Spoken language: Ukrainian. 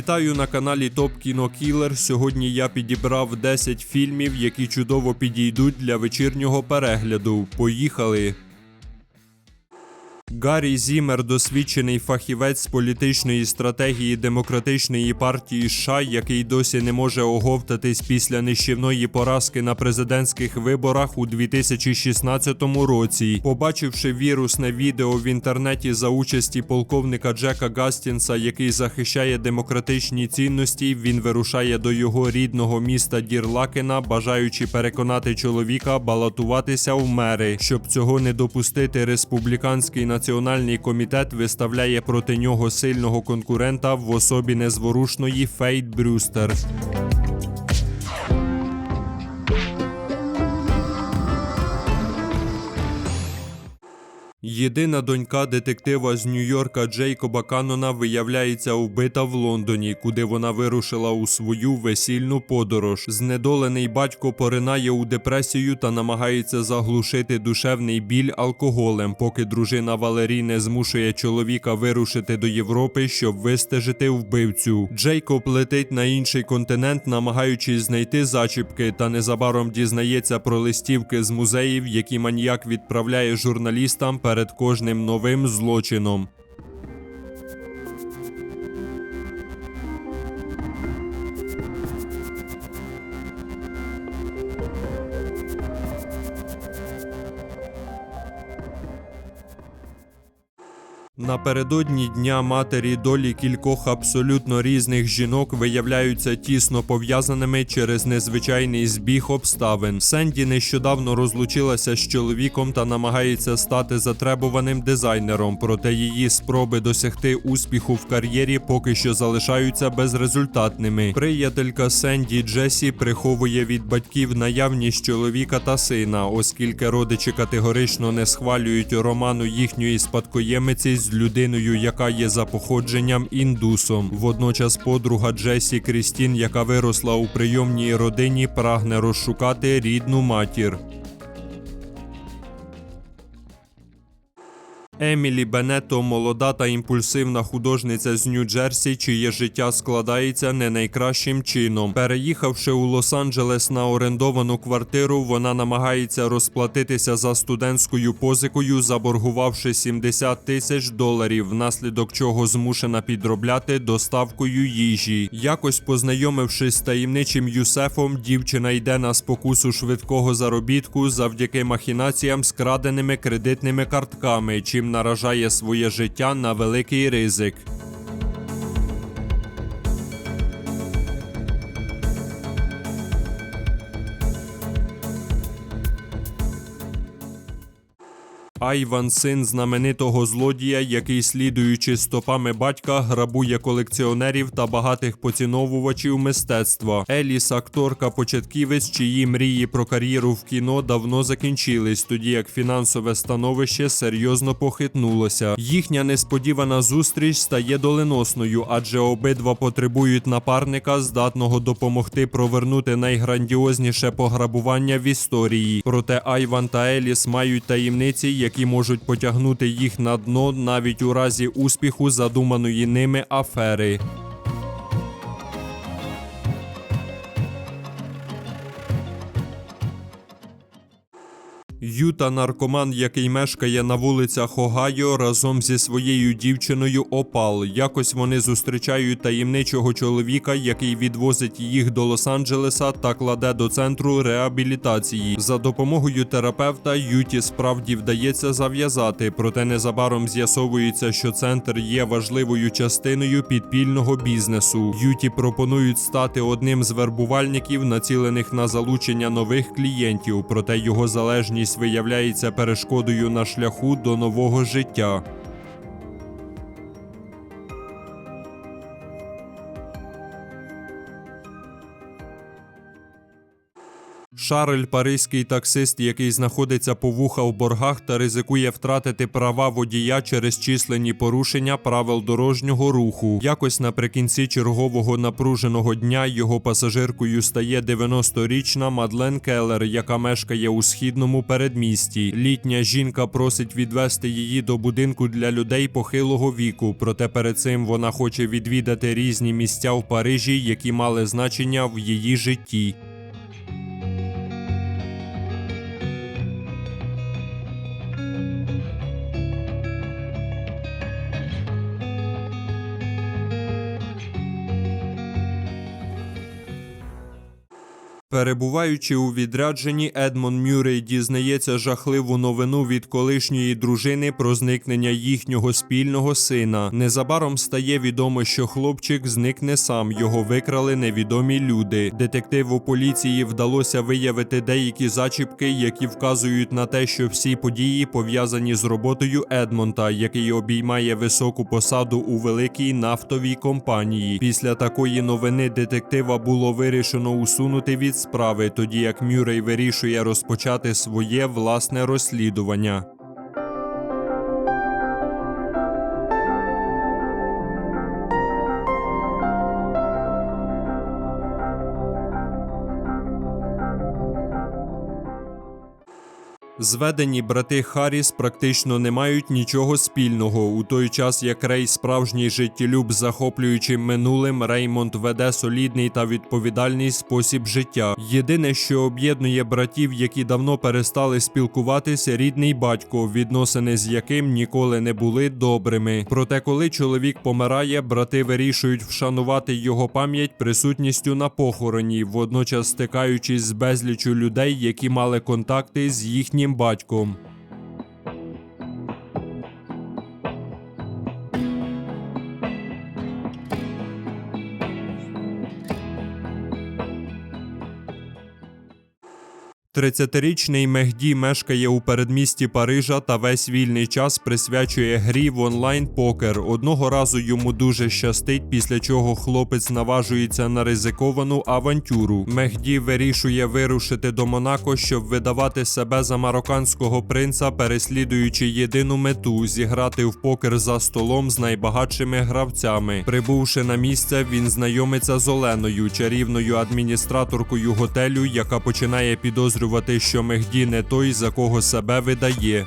Вітаю на каналі Топ Кіно Кілер. Сьогодні я підібрав 10 фільмів, які чудово підійдуть для вечірнього перегляду. Поїхали! Гаррі Зімер, досвідчений фахівець політичної стратегії демократичної партії США, який досі не може оговтатись після нищівної поразки на президентських виборах у 2016 році. Побачивши вірусне відео в інтернеті за участі полковника Джека Гастінса, який захищає демократичні цінності, він вирушає до його рідного міста Дірлакена, бажаючи переконати чоловіка балотуватися в мери. Щоб цього не допустити, республіканський національний комітет виставляє проти нього сильного конкурента в особі незворушної Фейт Брюстер. Єдина донька детектива з Нью-Йорка Джейкоба Каннона виявляється вбита в Лондоні, куди вона вирушила у свою весільну подорож. Знедолений батько поринає у депресію та намагається заглушити душевний біль алкоголем, поки дружина Валерій не змушує чоловіка вирушити до Європи, щоб вистежити вбивцю. Джейкоб летить на інший континент, намагаючись знайти зачіпки, та незабаром дізнається про листівки з музеїв, які маніяк відправляє журналістам перед кожним новим злочином. Напередодні Дня матері долі кількох абсолютно різних жінок виявляються тісно пов'язаними через незвичайний збіг обставин. Сенді нещодавно розлучилася з чоловіком та намагається стати затребуваним дизайнером, проте її спроби досягти успіху в кар'єрі поки що залишаються безрезультатними. Приятелька Сенді Джесі приховує від батьків наявність чоловіка та сина, оскільки родичі категорично не схвалюють роману їхньої спадкоємиці з людиною, яка є за походженням індусом. Водночас подруга Джесі Крістін, яка виросла у прийомній родині, прагне розшукати рідну матір. Емілі Бенето молода та імпульсивна художниця з Нью-Джерсі, чиє життя складається не найкращим чином. Переїхавши у Лос-Анджелес на орендовану квартиру, вона намагається розплатитися за студентською позикою, заборгувавши 70 тисяч доларів, внаслідок чого змушена підробляти доставкою їжі. Якось познайомившись з таємничим Юсефом, дівчина йде на спокусу швидкого заробітку завдяки махінаціям з краденими кредитними картками, чим наражає своє життя на великий ризик. Айван, син знаменитого злодія, який, слідуючи стопами батька, грабує колекціонерів та багатих поціновувачів мистецтва. Еліс, акторка початківець, чиї мрії про кар'єру в кіно давно закінчились, тоді як фінансове становище серйозно похитнулося. Їхня несподівана зустріч стає доленосною, адже обидва потребують напарника, здатного допомогти провернути найграндіозніше пограбування в історії. Проте Айван та Еліс мають таємниці, які можуть потягнути їх на дно навіть у разі успіху задуманої ними афери. Юта наркоман, який мешкає на вулицях Огайо разом зі своєю дівчиною Опал. Якось вони зустрічають таємничого чоловіка, який відвозить їх до Лос-Анджелеса та кладе до центру реабілітації. За допомогою терапевта Юті справді вдається зав'язати, проте незабаром з'ясовується, що центр є важливою частиною підпільного бізнесу. Юті пропонують стати одним з вербувальників, націлених на залучення нових клієнтів, проте його залежність виявляється перешкодою на шляху до нового життя. Шарль, паризький таксист, який знаходиться по вуха в боргах та ризикує втратити права водія через численні порушення правил дорожнього руху. Якось наприкінці чергового напруженого дня його пасажиркою стає 90-річна Мадлен Келлер, яка мешкає у східному передмісті. Літня жінка просить відвести її до будинку для людей похилого віку. Проте перед цим вона хоче відвідати різні місця в Парижі, які мали значення в її житті. Перебуваючи у відрядженні, Едмон Мюррей дізнається жахливу новину від колишньої дружини про зникнення їхнього спільного сина. Незабаром стає відомо, що хлопчик зникне сам. Його викрали невідомі люди. Детективу поліції вдалося виявити деякі зачіпки, які вказують на те, що всі події пов'язані з роботою Едмонта, який обіймає високу посаду у великій нафтовій компанії. Після такої новини детектива було вирішено усунути від справи, тоді як Мюррей вирішує розпочати своє власне розслідування. Зведені брати Харріс практично не мають нічого спільного. У той час як Рей справжній життєлюб з захоплюючим минулим, Реймонд веде солідний та відповідальний спосіб життя. Єдине, що об'єднує братів, які давно перестали спілкуватися, рідний батько, відносини з яким ніколи не були добрими. Проте, коли чоловік помирає, брати вирішують вшанувати його пам'ять присутністю на похороні, водночас стикаючись з безлічю людей, які мали контакти з їхнім батьком. Тридцятирічний Мехді мешкає у передмісті Парижа та весь вільний час присвячує грі в онлайн покер. Одного разу йому дуже щастить, після чого хлопець наважується на ризиковану авантюру. Мехді вирішує вирушити до Монако, щоб видавати себе за марокканського принца, переслідуючи єдину мету зіграти в покер за столом з найбагатшими гравцями. Прибувши на місце, він знайомиться з Оленою, чарівною адміністраторкою готелю, яка починає підозрювати, що Мехді не той, за кого себе видає.